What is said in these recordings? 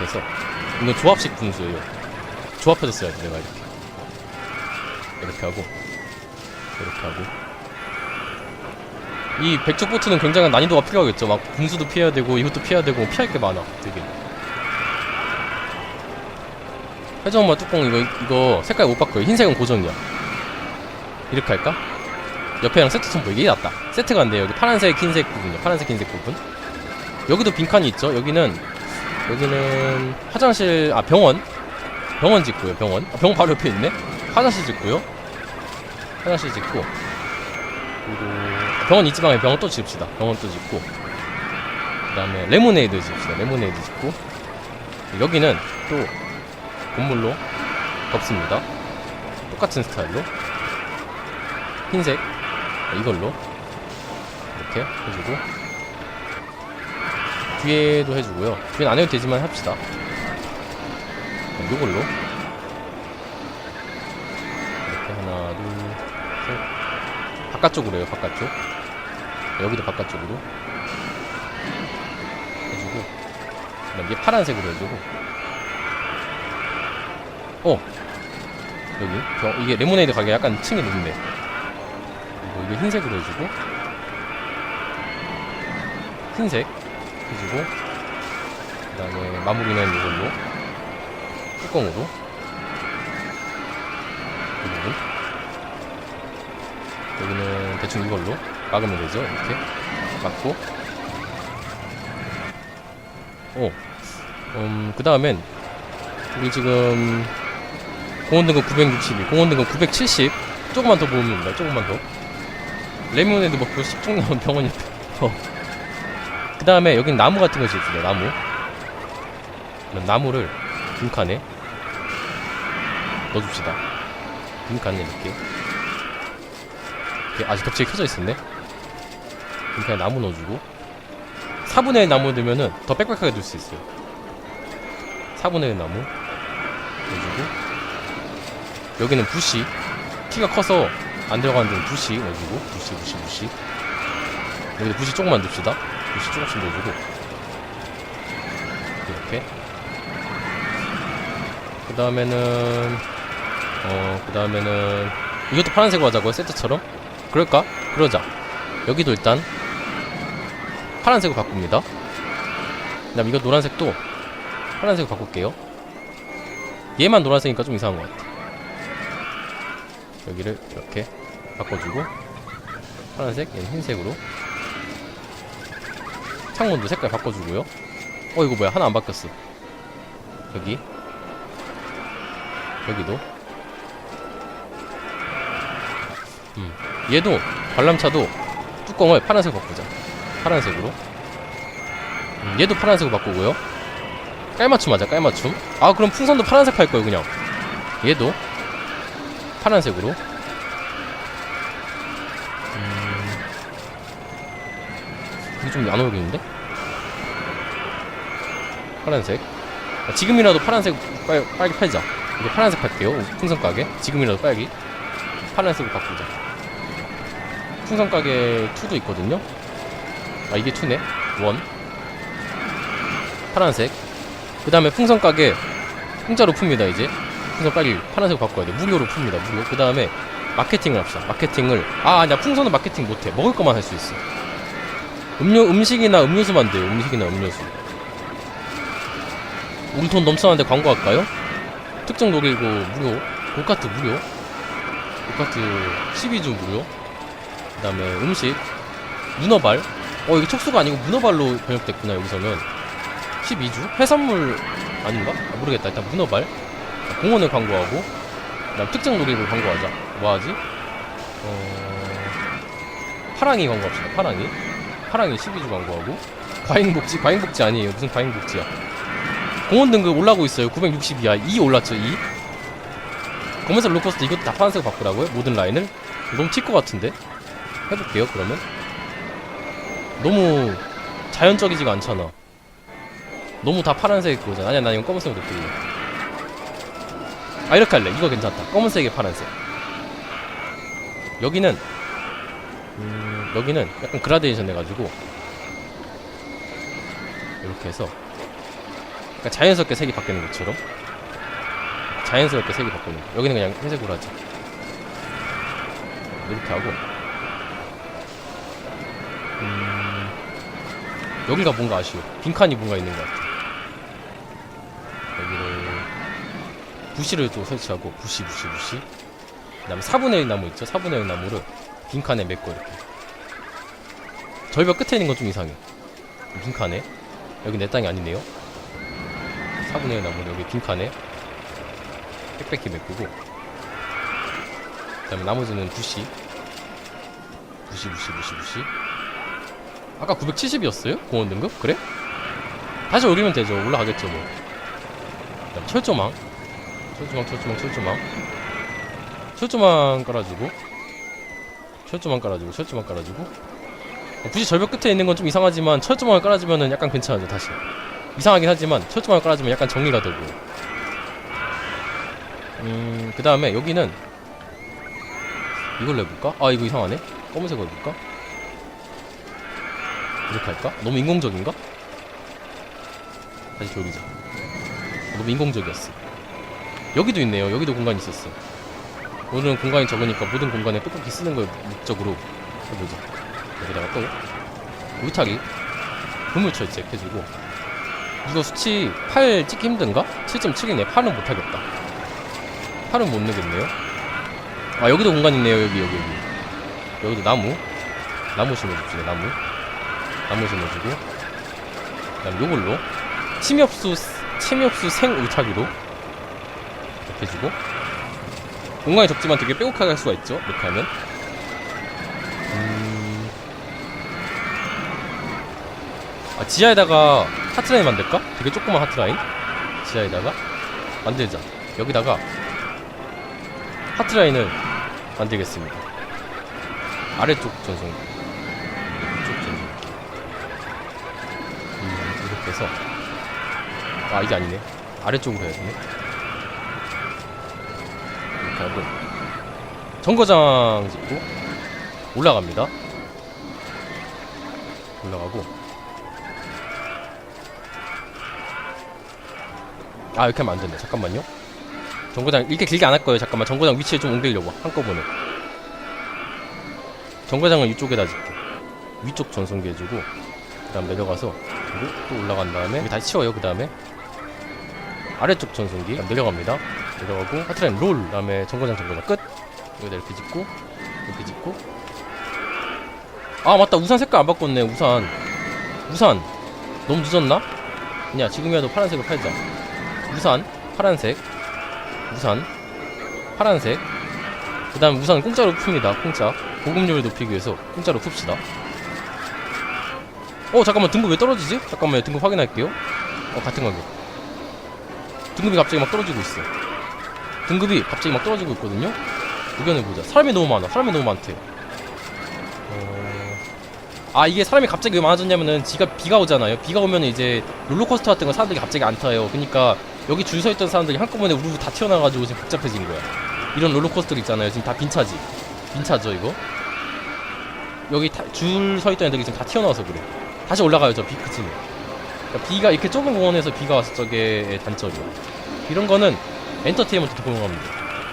해서. 이건 조합식 분수예요. 써야지 내가 이렇게. 이렇게 하고. 이렇게 하고. 이 백조 보트는 굉장한 난이도가 필요하겠죠. 막 분수도 피해야 되고 이것도 피해야 되고 피할 게 많아 되게. 회전마 뚜껑 이거 이거 색깔 못 바꿔요. 흰색은 고정이야. 이렇게 할까? 옆에랑 세트 첨부 이게? 낫다. 세트가 안 돼요. 여기 파란색 흰색 부분이요 파란색 흰색 부분. 여기도 빈칸이 있죠. 여기는 여기는 화장실 아 병원. 병원 짓고요 병원. 아, 병원 바로 옆에 있네. 화장실 짓고요. 화장실 짓고. 그리고 병원 이 지방에 병원 또 짓읍시다. 병원 또 짓고. 그 다음에 레모네이드 짓읍시다. 레모네이드 짓고. 여기는 또 건물로 덮습니다. 똑같은 스타일로. 흰색. 이걸로. 이렇게 해주고 뒤에도 해주고요. 뒤엔 안 해도 되지만 합시다. 요걸로. 이렇게 하나 둘 셋. 바깥쪽으로 해요 바깥쪽. 여기도 바깥쪽으로. 해주고. 그 다음 얘 파란색으로 해주고. 어. 여기. 저- 이게 레모네이드 가게 약간 층이 높네. 그리고 이거 흰색으로 해주고. 흰색 해주고 그 다음에 마무리는 이걸로. 뚜껑으로. 이 부분 여기는 대충 이걸로 막으면 되죠? 이렇게 막고. 오 음, 그 다음엔 우리 지금 공원 등급 962 공원 등급 970 조금만 더 모으면 됩니다. 조금만 더. 레몬에도 먹고 10종 남은 병원 옆에 어. 그 다음에 여긴 나무 같은 거 지읍시다 나무. 그럼 나무를 빈칸에 넣어줍시다. 빈칸에 이렇게. 이렇게 아직 덮치게 켜져 있었네. 빈칸에 나무 넣어주고. 4분의 1 나무 넣으면은 더 빽빽하게 둘수 있어요. 4분의 1 나무 넣어주고. 여기는 부시. 키가 커서 안 들어가는 데는 부시 넣어주고. 부시 부시 부시. 여기도 부시 조금만 부 시 조금씩 넣어주고. 이렇게. 그 다음에는 어그 다음에는 이것도 파란색으로 하자고요 세트처럼? 그럴까? 그러자. 여기도 일단 파란색으로 바꿉니다. 그 다음 이거 노란색도 파란색으로 바꿀게요. 얘만 노란색이니까 좀 이상한 것 같아. 여기를 이렇게 바꿔주고 파란색 얘는 흰색으로 창문도 색깔 바꿔주고요. 어 이거 뭐야? 하나 안 바뀌었어. 여기. 여기도. 음 얘도 관람차도 뚜껑을 파란색으로 바꾸자. 파란색으로. 음, 얘도 파란색으로 바꾸고요. 깔맞춤 하자 깔맞춤. 아 그럼 풍선도 파란색 할 거예요 그냥. 얘도 파란색으로 이게 좀안 어울리는데? 파란색. 아, 지금이라도 파란색 빨, 빨리 팔자. 이거 파란색 팔게요. 풍선 가게. 지금이라도 빨리 파란색으로 바꾸자. 풍선 가게 2도 있거든요. 아 이게 2네. 1 파란색. 그 다음에 풍선 가게. 공짜로 풉니다 이제. 풍선 빨리 파란색 바꿔야 돼. 무료로 풉니다 무료. 그 다음에 마케팅을 합시다. 마케팅을. 아 아니야 풍선은 마케팅 못해. 먹을 것만 할 수 있어 음료 음식이나 음료수 만 돼요 음식이나 음료수. 우리 돈 넘쳐나는데 광고할까요? 특정 녹이고 무료? 고카트 무료? 고카트 12주 무료? 그 다음에 음식. 문어발. 어 이게 촉수가 아니고 문어발로 번역됐구나 여기서는. 12주? 해산물 아닌가? 아, 모르겠다. 일단 문어발. 공원을 광고하고 그 다음 특정 놀이를 광고하자. 뭐 하지? 어... 파랑이 광고합시다 파랑이 파랑이 12주 광고하고? 과잉복지? 과잉복지 아니에요. 무슨 과잉복지야? 공원 등급 올라고 있어요. 962야. 2 올랐죠 2 검은색 로코스터 이것도 다 파란색 바꾸라고요? 모든 라인을? 너무 튈 것 같은데? 해볼게요 그러면. 너무 자연적이지가 않잖아. 너무 다 파란색 그거잖아. 아니야 나 이건 검은색으로 바꿀래 아 이렇게 할래. 이거 괜찮다. 검은색에 파란색. 여기는 음, 여기는 약간 그라데이션 해가지고 이렇게 해서 그러니까 자연스럽게 색이 바뀌는 것처럼 자연스럽게 색이 바뀌는 거. 여기는 그냥 회색으로 하자 이렇게 하고. 음, 여기가 뭔가 아쉬워. 빈칸이 뭔가 있는 것 같아. 여기를 부시를 또 설치하고 부시 부시 부시. 그 다음에 4분의 1 나무 있죠? 4분의 1 나무를 빈칸에 맺고 이렇게. 절벽 끝에 있는 건 좀 이상해. 빈칸에? 여기 내 땅이 아니네요? 4분의 1 나무를 여기 빈칸에? 빽빽히 메꾸고. 그 다음에 나머지는 부시. 부시 부시 부시 부시. 아까 970이었어요? 공원 등급? 그래? 다시 올리면 되죠. 올라가겠죠 뭐. 그다음 철조망. 철조망 철조망 철조망. 철조망 깔아주고 철조망 깔아주고 철조망 깔아주고 어, 굳이 절벽 끝에 있는 건 좀 이상하지만 철조망을 깔아주면은 약간 괜찮아져 다시 이상하긴 하지만 철조망을 깔아주면 약간 정리가 되고 음그 다음에 여기는 이걸로 해볼까? 아 이거 이상하네 검은색으로 해볼까? 이렇게 할까? 너무 인공적인가? 다시 돌리자 너무 인공적이었어 여기도 있네요 여기도 공간이 있었어 오늘은 공간이 적으니까 모든 공간에 빽빽히 쓰는 걸 목적으로 해보자 여기다가 또 울타기 그물철제 해주고. 이거 수치 8 찍기 힘든가? 7.7이네. 8은 못하겠다. 8은 못 내겠네요. 아 여기도 공간 있네요 여기 여기 여기. 여기도 나무. 나무 심어줍시다 나무. 나무 심어주고. 그 다음 요걸로 침엽수 침엽수 생 울타기로 이렇게 해주고 공간이 적지만 되게 빼곡하게 할 수가 있죠 이렇게 하면. 음... 아 지하에다가 하트라인 만들까? 되게 조그만 하트라인? 지하에다가? 만들자. 여기다가 하트라인을 만들겠습니다. 아래쪽 전송. 이쪽 전송. 음, 이렇게 해서. 아 이게 아니네. 아래쪽으로 해야 되네 이렇게 하고 정거장 짓고 올라갑니다. 올라가고. 아 이렇게 하면 안 된다. 잠깐만요. 정거장 이렇게 길게 안 할 거예요. 잠깐만. 정거장 위치에 좀 옮기려고. 한꺼번에. 정거장은 이쪽에다 짓고 위쪽 전송기 해주고 그 다음 내려가서 그리고 또 올라간 다음에 여기 다시 치워요 그 다음에. 아래쪽 전송기. 내려갑니다. 내려가고 하트라인 롤. 그 다음에 정거장 정거장 끝 여기다 이렇게 짓고 이렇게 짓고. 아 맞다. 우산 색깔 안 바꿨네 우산. 우산. 너무 늦었나? 그냥 지금이라도 파란색을 팔자. 우산 파란색. 우산 파란색. 그 다음 우산 공짜로 풉니다 공짜. 보급률을 높이기 위해서 공짜로 풉시다. 어 잠깐만 등급 왜 떨어지지? 잠깐만요 등급 확인할게요. 어 같은 가격. 등급이 갑자기 막 떨어지고 있어. 등급이 갑자기 막 떨어지고 있거든요 의견해보자. 사람이 너무 많아. 사람이 너무 많대 어... 아 이게 사람이 갑자기 왜 많아졌냐면은 지가 비가 오잖아요. 비가 오면 이제 롤러코스터 같은 거 사람들이 갑자기 안 타요. 그니까 여기 줄 서 있던 사람들이 한꺼번에 우르르 다 튀어나와가지고 지금 복잡해진 거야. 이런 롤러코스터 있잖아요. 지금 다 빈 차지. 빈 차죠 이거? 여기 줄 서 있던 애들이 지금 다 튀어나와서 그래. 다시 올라가요 저비 그치면 그러니까 비가 이렇게 좁은 공원에서 비가 왔을 적의 단점이야 이런 거는 엔터테인먼트 더 고용합니다.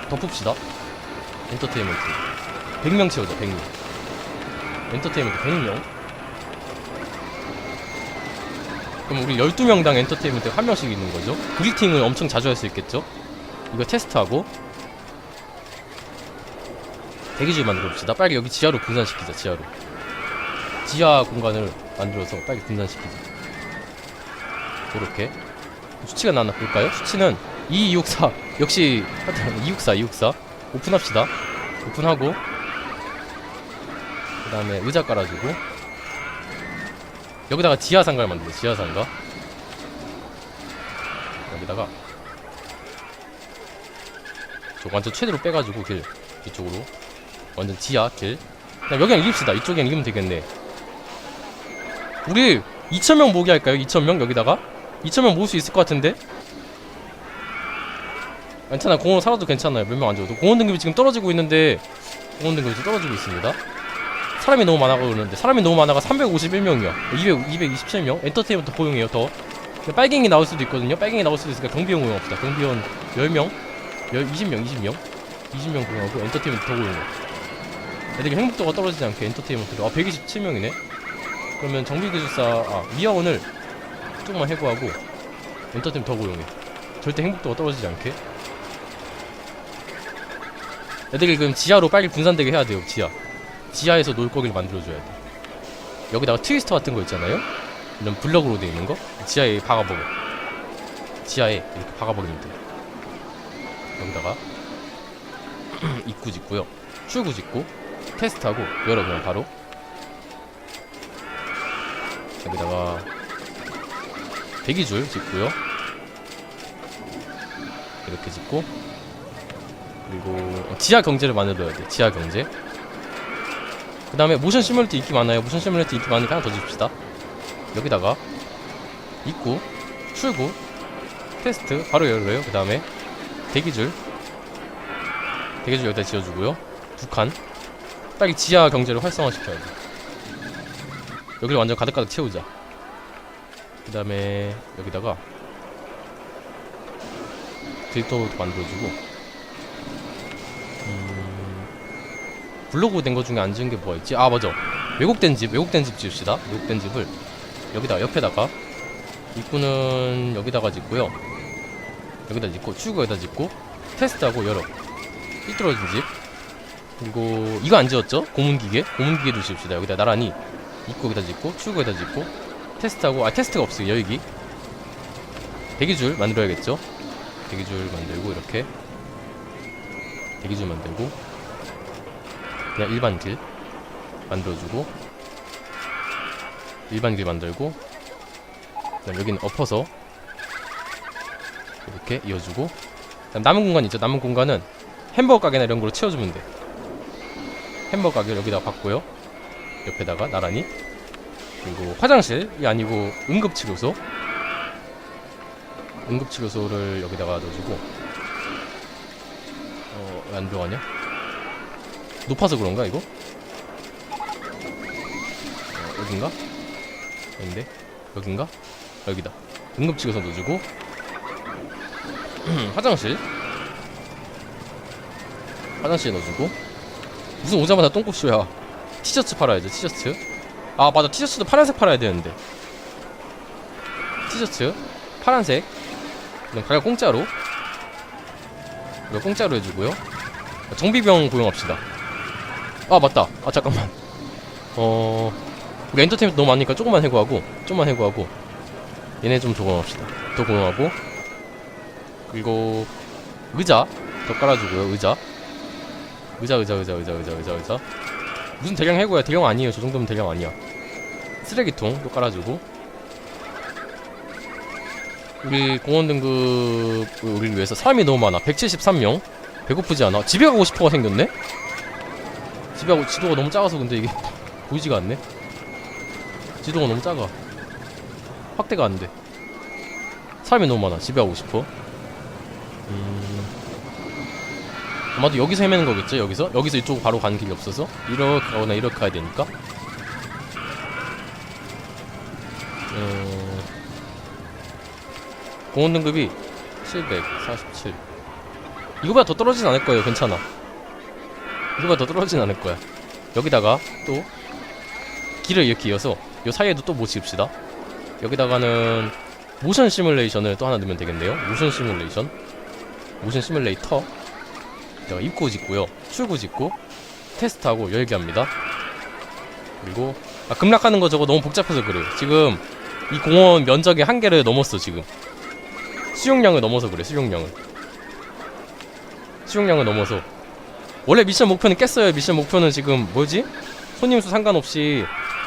덮읍시다 엔터테인먼트. 100명 채우자 100명. 엔터테인먼트 100명. 그럼 우리 12명당 엔터테인먼트 한 명씩 있는 거죠? 그리팅을 엄청 자주 할 수 있겠죠? 이거 테스트하고. 대기실 만들어 봅시다. 빨리 여기 지하로 분산시키자 지하로. 지하 공간을 만들어서 빨리 분산시키자. 그렇게. 수치가 나왔나 볼까요? 수치는 2264 역시 264 264 오픈합시다. 오픈하고 그 다음에 의자 깔아주고. 여기다가 지하 상가를 만들어 지하 상가. 여기다가 저 완전 최대로 빼가지고 길 이쪽으로. 완전 지하 길. 그냥 여기랑 이깁시다. 이쪽이랑 이기면 되겠네. 우리 2천명 모기 할까요? 2천명? 여기다가? 2천명 모을 수 있을 것 같은데 괜찮아 공원 살아도 괜찮아요. 몇 명안 줘도. 공원 등급이 지금 떨어지고 있는데 공원 등급이 지금 떨어지고 있습니다. 사람이 너무 많아가 그러는데 사람이 너무 많아가 351명이야 200, 227명? 엔터테인먼트 고용해요 더. 빨갱이 나올 수도 있거든요. 빨갱이 나올 수도 있으니까 경비원 고용합시다. 경비원 10명? 20명 20명? 20명 고용하고 엔터테인먼트 더 고용해 애들이 행복도가 떨어지지 않게 엔터테인먼트를. 아 127명이네? 그러면 정비기술사 아 미아원을 조금만 해고하고 엔터테인먼트 더 고용해. 절대 행복도가 떨어지지 않게 애들이 그럼 지하로 빨리 분산되게 해야 돼요 지하. 지하에서 놀 거기를 만들어줘야 돼. 여기다가 트위스터 같은 거 있잖아요? 이런 블럭으로 돼 있는 거? 지하에 박아버려 지하에 이렇게 박아버리면 돼. 여기다가 입구 짓고요. 출구 짓고 테스트하고 열어 그냥 바로. 여기다가 대기줄 짓고요. 이렇게 짓고 그리고 지하 경제를 만들어야 돼 지하 경제. 그 다음에 모션 시뮬레이터 인기 많아요. 모션 시뮬레이터 인기 많으니까 하나 더 줍시다. 여기다가 입구 출구 테스트 바로 열어요. 그 다음에 대기줄. 대기줄 여기다 지어주고요. 두칸 빨리 지하 경제를 활성화시켜야 돼. 여기를 완전 가득가득 채우자. 그 다음에 여기다가 드립도 만들어주고 블로그 된 거 중에 안 지은 게 뭐가 있지? 아 맞아. 왜곡된 집 왜곡된 집 지읍시다. 왜곡된 집을 여기다 옆에다가 입구는 여기다가 짓고요. 여기다 짓고 출구 여기다 짓고 테스트하고 열어. 삐뚤어진 집. 그리고 이거 안 지었죠? 고문기계? 고문기계도 지읍시다. 여기다 나란히 입구 여기다 짓고 출구 여기다 짓고 테스트하고 아 테스트가 없어요. 여기. 대기줄 만들어야겠죠? 대기줄 만들고 이렇게. 대기줄 만들고 그냥 일반 길 만들어주고 일반 길 만들고 그다음 여기는 엎어서 이렇게 이어주고 그다음 남은 공간 있죠? 남은 공간은 햄버거 가게나 이런 걸로 채워주면 돼. 햄버거 가게 여기다 봤고요. 옆에다가 나란히. 그리고 화장실이 아니고 응급치료소. 응급치료소를 여기다가 넣어주고. 어, 왜 안 들어가냐? 높아서 그런가 이거? 어, 여긴가? 아닌데? 여긴가? 여기다. 응급치료소 넣어주고. 화장실. 화장실 넣어주고. 무슨 오자마자 똥꼬쇼야. 티셔츠 팔아야죠 티셔츠. 아 맞아. 티셔츠도 파란색 팔아야 되는데. 티셔츠. 파란색. 그럼 가격 공짜로. 이거 공짜로 해주고요. 정비병 고용합시다 아 맞다. 아 잠깐만. 어 우리 엔터테인먼트 너무 많으니까 조금만 해고하고 조금만 해고하고 얘네 좀더 고용하고 그리고 의자 더 깔아주고요 의자. 의자 의자 의자 의자 의자 의자 의자. 무슨 대량 해고야? 대량 아니에요. 저 정도면 대량 아니야. 쓰레기통도 깔아주고. 우리 공원 등급 우리를 위해서 사람이 너무 많아. 173명. 배고프지 않아? 집에 가고 싶어가 생겼네 집에 지도가 너무 작아서 근데 이게 보이지가 않네. 지도가 너무 작아. 확대가 안돼. 사람이 너무 많아 집에 가고 싶어. 음... 아마도 여기서 헤매는 거겠죠 여기서? 여기서 이쪽 바로 가는 길이 없어서? 이렇게 가거나 이렇게 가야 되니까? 음... 공원 등급이 747 이거보다 더 떨어지진 않을 거예요 괜찮아 이거보다 더 떨어지진 않을 거야. 여기다가 또 길을 이렇게 이어서 요 사이에도 또뭐 지읍시다. 여기다가는 모션 시뮬레이션을 또 하나 넣으면 되겠네요. 모션 시뮬레이션. 모션 시뮬레이터. 내가 입구 짓고요. 출구 짓고 테스트하고 열기 합니다. 그리고 아, 급락하는 거 저거 너무 복잡해서 그래요. 지금 이 공원 면적의 한계를 넘었어 지금. 수용량을 넘어서 그래 수용량을. 수용량을 넘어서 원래 미션 목표는 깼어요. 미션 목표는 지금 뭐지? 손님 수 상관없이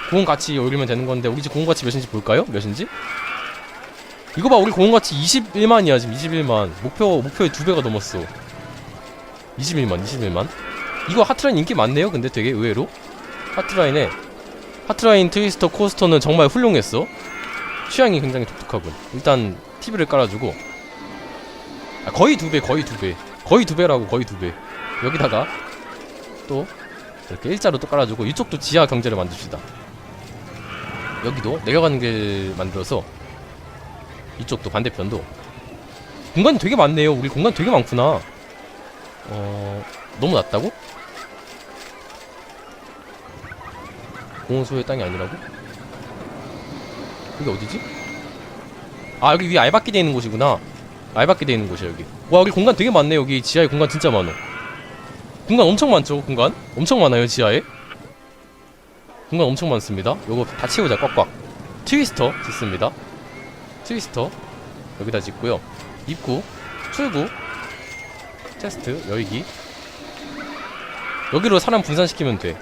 공원 가치 올리면 되는 건데 우리 집 공원 가치 몇인지 볼까요? 몇인지? 이거 봐 우리 공원 가치 21만이야 지금 21만. 목표 목표의 두 배가 넘었어. 21만 21만. 이거 하트라인 인기 많네요 근데 되게 의외로. 하트라인에 하트라인 트위스터 코스터는 정말 훌륭했어. 취향이 굉장히 독특하군. 일단 TV를 깔아주고. 아, 거의 두배 거의 두배. 거의 두 배라고 거의 두배 여기다가 또 이렇게 일자로 또 깔아주고 이쪽도 지하 경제를 만듭시다. 여기도 내려가는 길 만들어서 이쪽도 반대편도. 공간이 되게 많네요. 우리 공간 되게 많구나. 어 너무 낮다고? 공원소의 땅이 아니라고? 여기 어디지? 아 여기 위에 알박기 돼 있는 곳이구나. 알박기 돼 있는 곳이야 여기. 와 여기 공간 되게 많네. 여기 지하에 공간 진짜 많어 공간 엄청 많죠 공간? 엄청 많아요 지하에? 공간 엄청 많습니다. 요거 다 채우자 꽉꽉. 트위스터 짓습니다. 트위스터. 여기다 짓고요. 입구 출구 테스트 열기. 여기로 사람 분산시키면 돼.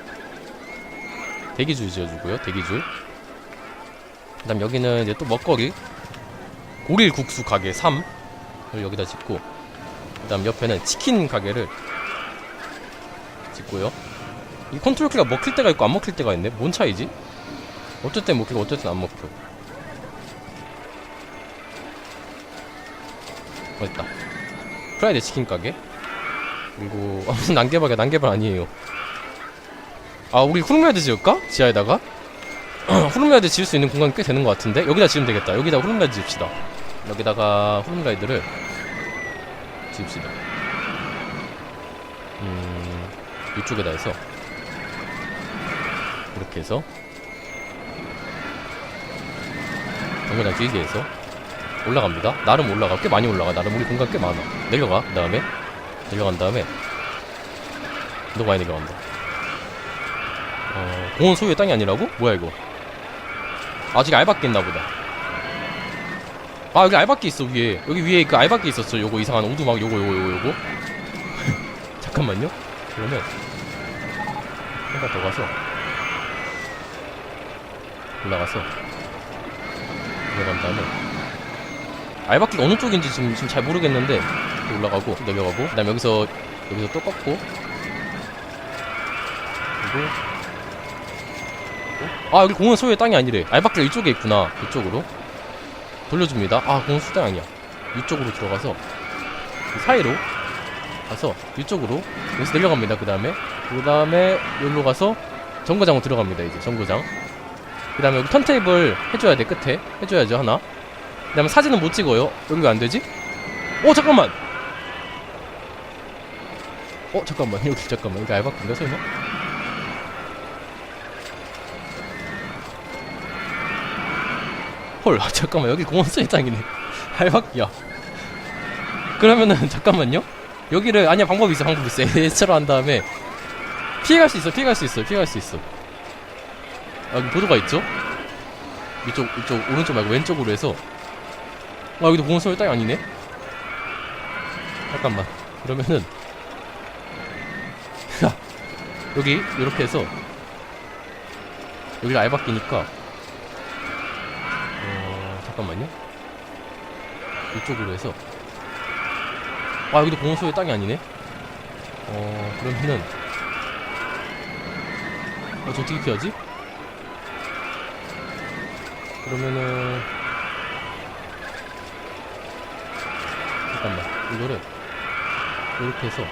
대기줄 지어주고요 대기줄. 그 다음 여기는 이제 또 먹거리. 고릴 국수 가게 3을 여기다 짓고. 그 다음 옆에는 치킨 가게를 짓고요. 이 컨트롤 키가 먹힐 때가 있고 안 먹힐 때가 있네. 뭔 차이지? 땐 먹히고 땐안 먹혀. 어딨다. 프라이드 치킨 가게? 그리고 아, 무슨 난개발이야. 난개발 아니에요. 아 우리 후룸라이드 지을까? 지하에다가? 후룸라이드 지을 수 있는 공간 꽤 되는 것 같은데? 여기다 지으면 되겠다. 여기다 후룸라이드 지읍시다. 여기다가 후룸라이드를 지읍시다 이쪽에다 해서 이렇게 해서 정거장 길게 해서. 올라갑니다. 나름 올라가 꽤 많이 올라가. 나름 우리 공간 꽤 많아. 내려가 그 다음에. 내려간 다음에. 너 많이 내려간다. 어, 공원 소유의 땅이 아니라고? 뭐야 이거? 아직 알바끼 있나 보다. 아 여기 알바끼 있어 위에. 여기 위에 그 알바끼 있었어. 요거 이상한 오두막 요거 요거 요거 요거. 잠깐만요. 그러면 한번 더 가서 올라가서 내려간 다음에 알바끼가 어느 쪽인지 지금, 지금 잘 모르겠는데 올라가고 또 내려가고 그 다음 여기서 여기서 또 꺾고 그리고 어? 아 여기 공원 소유의 땅이 아니래. 알바끼가 이쪽에 있구나. 이쪽으로 돌려줍니다. 아 공원 소유 땅 아니야. 이쪽으로 들어가서 이 사이로 가서 이쪽으로 여기서 내려갑니다. 그 다음에 그 다음에 여기로 가서 정거장으로 들어갑니다 이제 정거장. 그 다음에 여기 턴테이블 해줘야 돼 끝에. 해줘야죠 하나. 그 다음에 사진은 못 찍어요. 여기 왜 안되지? 어 잠깐만! 어 잠깐만. 여기 잠깐만. 여기 알바인가 설마? 헐 아, 잠깐만. 여기 공원 수의장이네. 알바기야. 그러면은 잠깐만요. 여기를 아니야 방법이 있어 방법이 있어. S로 한 다음에 피해갈 수 있어 피해갈 수 있어 피해갈 수 있어. 여기 보도가 있죠? 이쪽 이쪽 오른쪽 말고 왼쪽으로 해서. 아 여기도 공원 수의 땅이 아니네? 잠깐만. 그러면은. 야 여기 이렇게 해서. 여기가 알바끼니까. 어 잠깐만요. 이쪽으로 해서. 아 여기도 공소의 땅이 아니네? 어 그러면은 어, 저 어떻게 피하지? 그러면은 잠깐만 이거를 이렇게 해서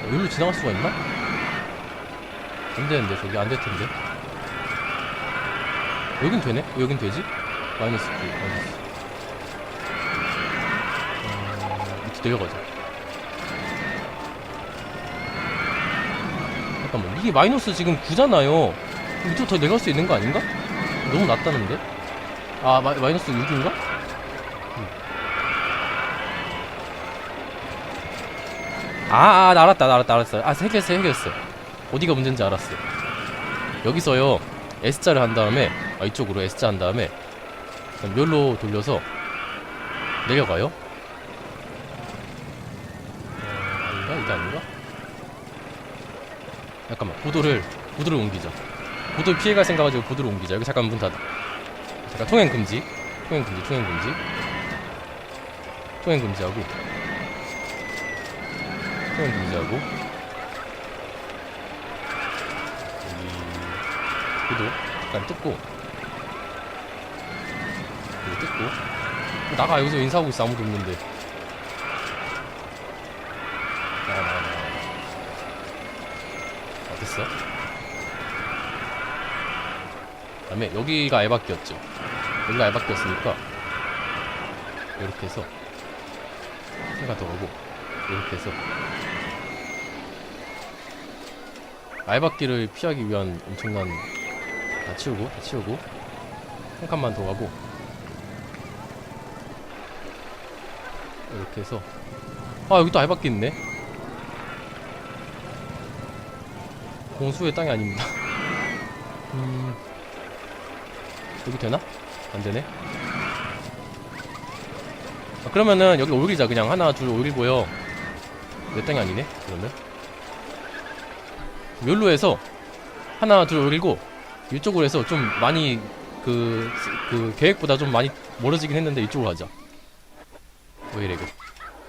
어, 여기로 지나갈 수가 있나? 안 되는데 저기 안 될 텐데 여긴 되네? 여긴 되지? 마이너스 9 마이너스 어, 밑에 내려가자 잠깐만 이게 마이너스 지금 9잖아요 밑으로 더 내려갈 수 있는 거 아닌가? 너무 낮다는데? 아 마, 마이너스 6인가? 아, 아, 나 알았다, 나 알았다, 알았어. 아, 해결했어, 해결했어. 어디가 문제인지 알았어. 여기서요, S자를 한 다음에, 아, 이쪽으로 S자 한 다음에, 멸로 돌려서, 내려가요. 어, 아닌가? 이게 아닌가? 보도를, 보도를 옮기자. 보도 피해갈 생각가지고 보도를 옮기자. 여기 잠깐 문 닫아. 잠깐 통행 금지. 통행 금지, 통행 금지. 통행 금지하고. 통행 금지하고. 여기, 보도 잠깐 뜯고. 여기 뜯고. 나가, 여기서 인사하고 있어. 아무도 없는데. 나가, 나가, 나가. 아, 됐어? 그 다음에 여기가 알바끼였죠. 여기가 알바끼였으니까 이렇게 해서 하나 더 가고 이렇게 해서 알바끼를 피하기 위한 엄청난 다 치우고 다 치우고 한 칸만 더 가고 이렇게 해서 아 여기 또 알바끼 있네 공수의 땅이 아닙니다. 음 여기 되나? 안 되네. 아, 그러면은 여기 올리자 그냥 하나 둘 올리고요. 내 땅이 아니네 그러면. 욜로 해서 하나 둘 올리고 이쪽으로 해서 좀 많이 그, 그 계획보다 좀 많이 멀어지긴 했는데 이쪽으로 하자. 왜 이래 이거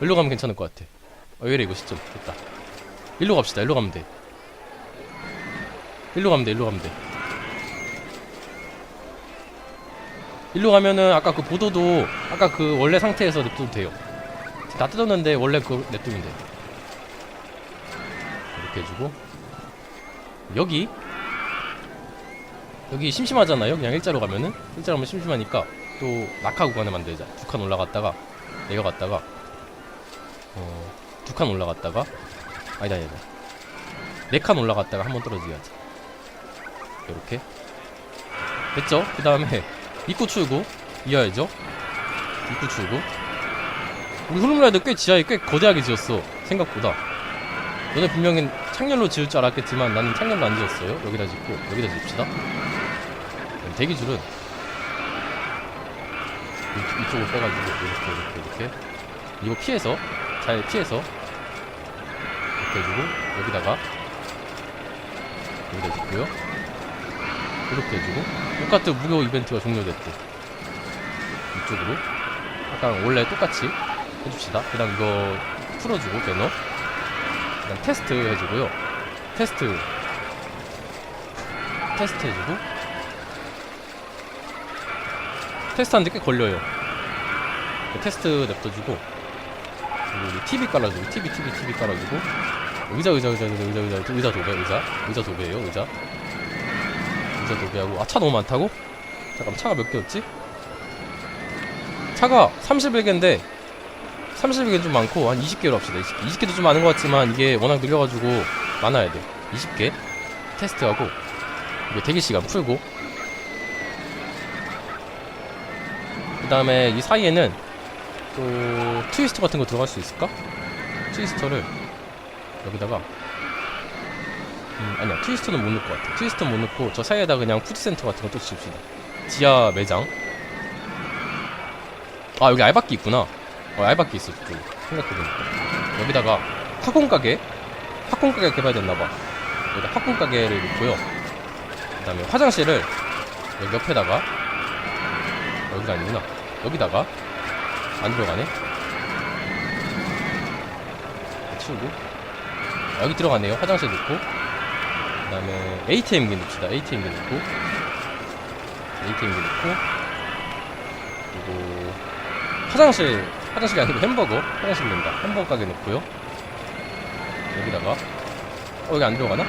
일로 가면 괜찮을 것 같아. 어, 왜 이래 이거 시점 됐다. 일로 갑시다. 일로 가면 돼 일로 가면 돼 일로 가면 돼. 일로 가면은 아까 그 보도도 아까 그 원래 상태에서 냅둬도 돼요. 다 뜯었는데 원래 그거 냅두면 돼. 이렇게 해주고. 여기. 여기 심심하잖아요. 그냥 일자로 가면은. 일자로 가면 심심하니까 또 낙하 구간을 만들자. 두 칸 올라갔다가 내려갔다가 어, 두 칸 올라갔다가. 아니다 아니다. 네 칸 올라갔다가 한 번 떨어지게 하자 이렇게 됐죠? 그 다음에 입구 출구 이어야죠. 입구 출구. 우리 흐름라이더 꽤 지하에 꽤 거대하게 지었어 생각보다. 너네 분명히 창렬로 지을 줄 알았겠지만 나는 창렬로 안 지었어요. 여기다 짓고 여기다 짓읍시다. 그럼 대기줄은 이, 이쪽으로 빼가지고 이렇게 이렇게 이렇게. 이거 피해서 잘 피해서 이렇게 해주고 여기다가 여기다 짓고요 이렇게 해주고 똑같은 무료 이벤트가 종료됐대 이쪽으로. 아까 원래 똑같이 해줍시다. 그 다음 이거 풀어주고 배너. 그 다음 테스트 해주고요. 테스트. 테스트 해주고. 테스트하는데 꽤 걸려요. 그 테스트 냅둬주고 그리고 TV 깔아주고 TV TV TV 깔아주고. 의자 의자 의자 의자 의자 의자 의자 도배 의자. 의자 도배예요 의자 의자 도배하고 아 차 너무 많다고? 잠깐 차가 몇 개였지? 차가 31개인데 31개 좀 많고 한 20개로 합시다 20개. 20개도 좀 많은 것 같지만 이게 워낙 느려가지고 많아야 돼 20개 테스트하고 이거 대기시간 풀고 그 다음에 이 사이에는 또 트위스터 같은 거 들어갈 수 있을까? 트위스터를 여기다가 음, 아니야. 트위스터는 못 넣을 것 같아. 트위스터는 못 넣고 저 사이에다 그냥 푸드센터 같은 거 또 칩시다. 지하 매장. 아 여기 알바끼 있구나. 어 알바끼 있어 저쪽에 생각해보니까. 여기다가 팝콘 가게? 팝콘 가게 개발 됐나봐. 여기다 팝콘 가게를 놓고요. 그 다음에 화장실을 여기 옆에다가 여기가 아니구나. 여기다가 안 들어가네. 치우고. 아, 여기 들어가네요. 화장실 넣고 그 다음에 ATM기 넣읍시다 ATM기 넣고 ATM기 넣고 그리고 화장실 화장실이 아니고 햄버거 화장실 넣는다 햄버거 가게 넣고요 여기다가 어 여기 안 들어가나?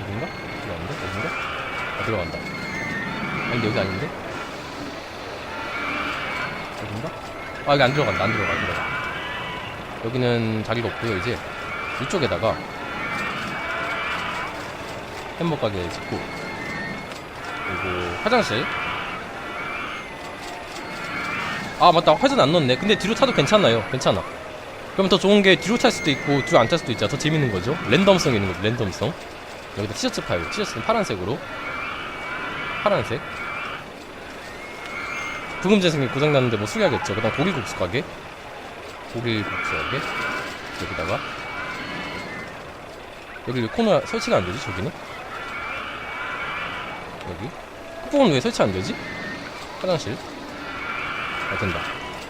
여긴가? 들어간다? 여긴가? 아 들어간다 아닌데 여기 아닌데? 여긴가? 아 여기 안 들어간다 안 들어가 안 들어가 여기는 자리가 없고요 이제 이쪽에다가 햄버거 가게 짓고 그리고 화장실. 아 맞다. 회전 안 넣었네. 근데 뒤로 타도 괜찮아요. 괜찮아. 그럼 더 좋은 게 뒤로 탈 수도 있고 뒤로 안 탈 수도 있죠. 더 재밌는 거죠. 랜덤성 있는 거죠 랜덤성. 여기다 티셔츠 파요 티셔츠는 파란색으로. 파란색. 부금 재생이 고장났는데 뭐 수리하겠죠. 그 다음 고기국수 가게. 고기국수 가게. 여기다가. 여기 왜 코너 설치가 안 되지 저기는 여기? 쿠폰은 왜 설치 안 되지? 화장실. 아 된다.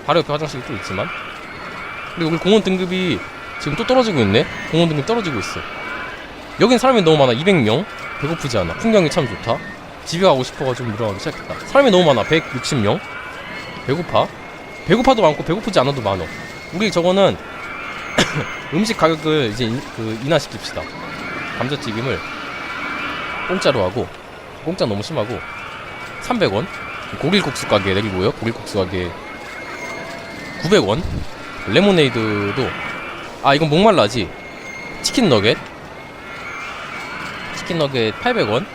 바로 옆에 화장실이 또 있지만. 근데 여기 공원 등급이 지금 또 떨어지고 있네? 공원 등급 떨어지고 있어. 여긴 사람이 너무 많아. 200명? 배고프지 않아. 풍경이 참 좋다. 집에 가고 싶어가지고 물어가기 시작했다. 사람이 너무 많아. 160명? 배고파? 배고파도 많고 배고프지 않아도 많어. 우리 저거는 음식 가격을 이제 인, 그 인하시킵시다. 감자튀김을 공짜로 하고 공짜 너무 심하고 300원. 고길국수 가게 내리고요. 고길국수 가게 900원. 레모네이드도 아 이건 목말라지. 치킨 너겟. 치킨 너겟 800원.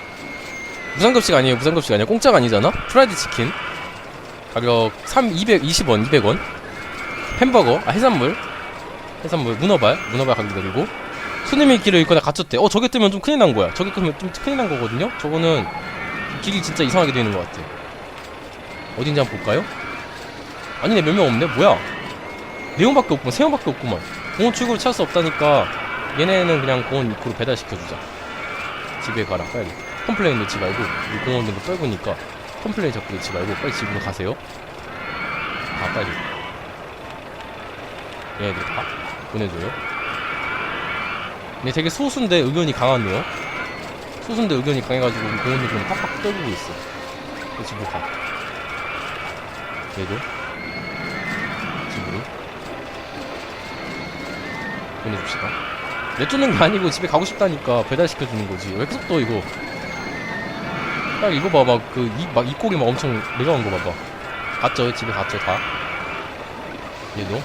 무상급식 아니에요. 무상급식 아니야 공짜가 아니잖아. 프라이드 치킨. 가격 3 220원 200원. 햄버거. 아 해산물. 해산물. 문어발. 문어발 가격 내리고 손님이 길을 잃거나 갇혔대. 어 저게 뜨면 좀 큰일 난 거야. 저게 뜨면 좀 큰일 난 거거든요? 저거는 길이 진짜 이상하게 되어 있는 것 같아. 어딘지 한번 볼까요? 아니네 몇 명 없네? 뭐야? 네 명밖에 없구만. 세 명밖에 없구만. 공원 출구를 찾을 수 없다니까 얘네는 그냥 공원 입구로 배달시켜주자. 집에 가라. 빨리. 컴플레인 넣지 말고. 우리 공원 등거 떨구니까 컴플레인 자꾸 넣지 말고 빨리 집으로 가세요. 가 빨리. 얘네들 다 보내줘요 근데 되게 소수인데 의견이 강하네요. 소수인데 의견이 강해가지고 공원들 그냥 팍팍 떨구고 있어 빨리 집으로 가. 얘도. 집으로. 보내줍시다. 내쫓는 게 아니고 집에 가고 싶다니까 배달시켜주는 거지. 왜 계속 또 이거? 딱 이거 봐막그이막 입고기 막 엄청 내려간 거 봐봐. 갔죠? 집에 갔죠? 다. 얘도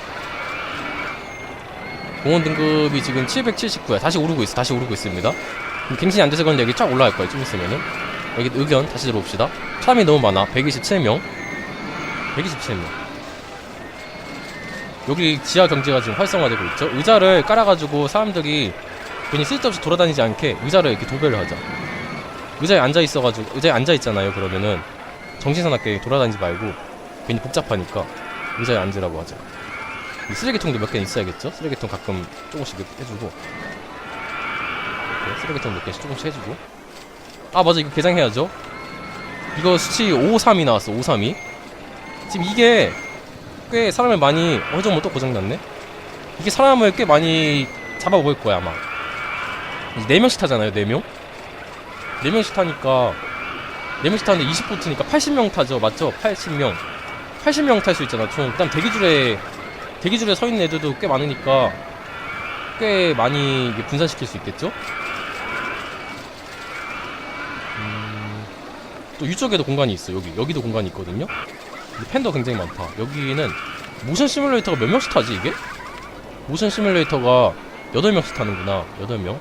공원 등급이 지금 779야. 다시 오르고 있어. 다시 오르고 있습니다. 갱신이 안 돼서 그런데 여기 쫙 올라갈 거예요 좀 있으면은. 여기 의견 다시 들어봅시다. 사람이 너무 많아. 127명. 127명. 여기 지하 경제가 지금 활성화되고 있죠. 의자를 깔아가지고 사람들이 괜히 쓸데없이 돌아다니지 않게 의자를 이렇게 도배를 하자. 의자에 앉아 있어가지고 의자에 앉아 있잖아요 그러면은. 정신사납게 돌아다니지 말고 괜히 복잡하니까 의자에 앉으라고 하자. 이 쓰레기통도 몇개 있어야겠죠? 쓰레기통 가끔 조금씩 해주고. 이렇게 쓰레기통 몇 개씩 조금씩 해주고. 아 맞아. 이거 개장해야죠. 이거 수치 532 나왔어 532 지금 이게 꽤 사람을 많이 어 저거 또 고장났네? 이게 사람을 꽤 많이 잡아먹을 거야 아마. 4명씩 타잖아요 4명? 4명씩 타니까 4명씩 타는데 20보트니까 80명 타죠. 맞죠? 80명. 80명 탈 수 있잖아 총. 그다음 대기줄에 대기 줄에 서 있는 애들도 꽤 많으니까 꽤 많이 분산시킬 수 있겠죠 음, 또 이쪽에도 공간이 있어 여기 여기도 공간이 있거든요 팬도 굉장히 많다. 여기는 모션 시뮬레이터가 몇 명씩 타지 이게? 모션 시뮬레이터가 8명씩 타는구나. 8명.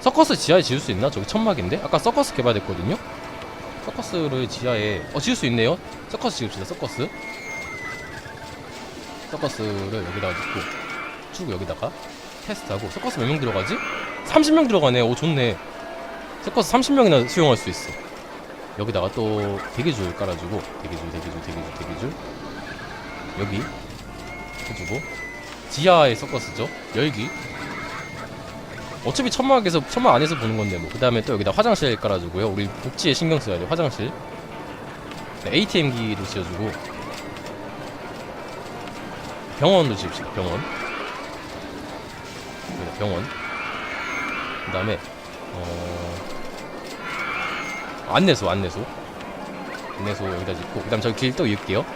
서커스 지하에 지을 수 있나? 저기 천막인데? 아까 서커스 개발됐거든요? 서커스를 지하에 어 지을 수 있네요. 서커스 지읍시다. 서커스. 서커스를 여기다가 짓고 쭉 여기다가 테스트하고 서커스 몇 명 들어가지? 30명 들어가네. 오 좋네. 서커스 30명이나 수용할 수 있어. 여기다가 또 대기줄 깔아주고 대기줄 대기줄 대기줄 대기줄 여기 해주고 지하에 서커스죠 열기 어차피 천막에서 천막 안에서 보는 건데 뭐그 다음에 또 여기다 화장실 깔아주고요 우리 복지에 신경 써야 돼 화장실 네, ATM기도 지어주고 병원도 지읍시다 병원. 병원. 그 다음에 어 안내소 안내소. 안내소 여기다 짓고 그 다음 저기 길 또 이을게요.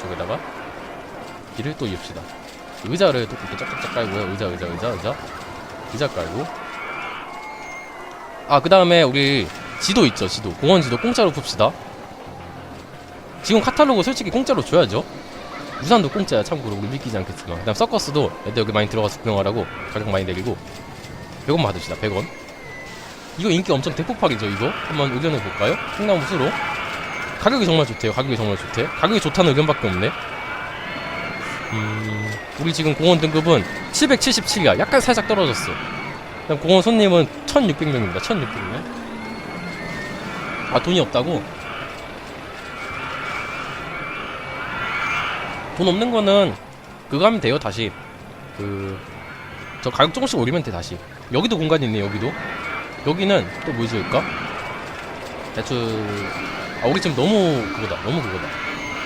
저기다가 길을 또 이읍시다. 의자를 또 이렇게 쫙쫙쫙 깔고요. 의자 의자 의자 의자. 의자 깔고. 아 그 다음에 우리 지도 있죠 지도. 공원 지도 공짜로 풉시다. 지금 카탈로그 솔직히 공짜로 줘야죠 우산도 공짜야 참고로. 우리 믿기지 않겠지만. 그 다음 서커스도 애들 여기 많이 들어가서 구경하라고 가격 많이 내리고. 100원 받읍시다 100원. 이거 인기 엄청 대폭발이죠 이거? 한번 의견을 볼까요? 콩나무 수로. 가격이 정말 좋대요 가격이 정말 좋대. 가격이 좋다는 의견밖에 없네. 음... 우리 지금 공원 등급은 777이야. 약간 살짝 떨어졌어. 그다음 공원 손님은 1600명입니다 1600명. 아 돈이 없다고? 돈 없는 거는 그거 하면 돼요 다시. 그 저 가격 조금씩 올리면 돼 다시. 여기도 공간이 있네 여기도. 여기는 또뭐 지을까? 대충 아 우리 지금 너무 그거다 너무 그거다.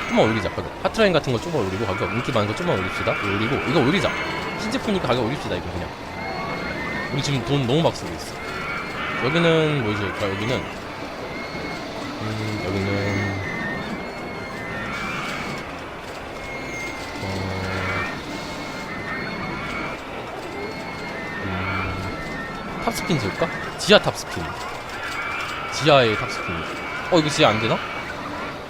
좀만 올리자 가격. 하트라인 같은 거 좀만 올리고 가격. 인기 많은 거 좀만 올립시다. 올리고 이거 올리자. 신제품이니까 가격 올립시다 이거 그냥. 우리 지금 돈 너무 막 쓰고 있어. 여기는 뭐 지을까? 여기는 음 여기는 탑스핀 지을까? 지하 탑스핀 지하에 탑스핀 어 이거 지하 안 되나?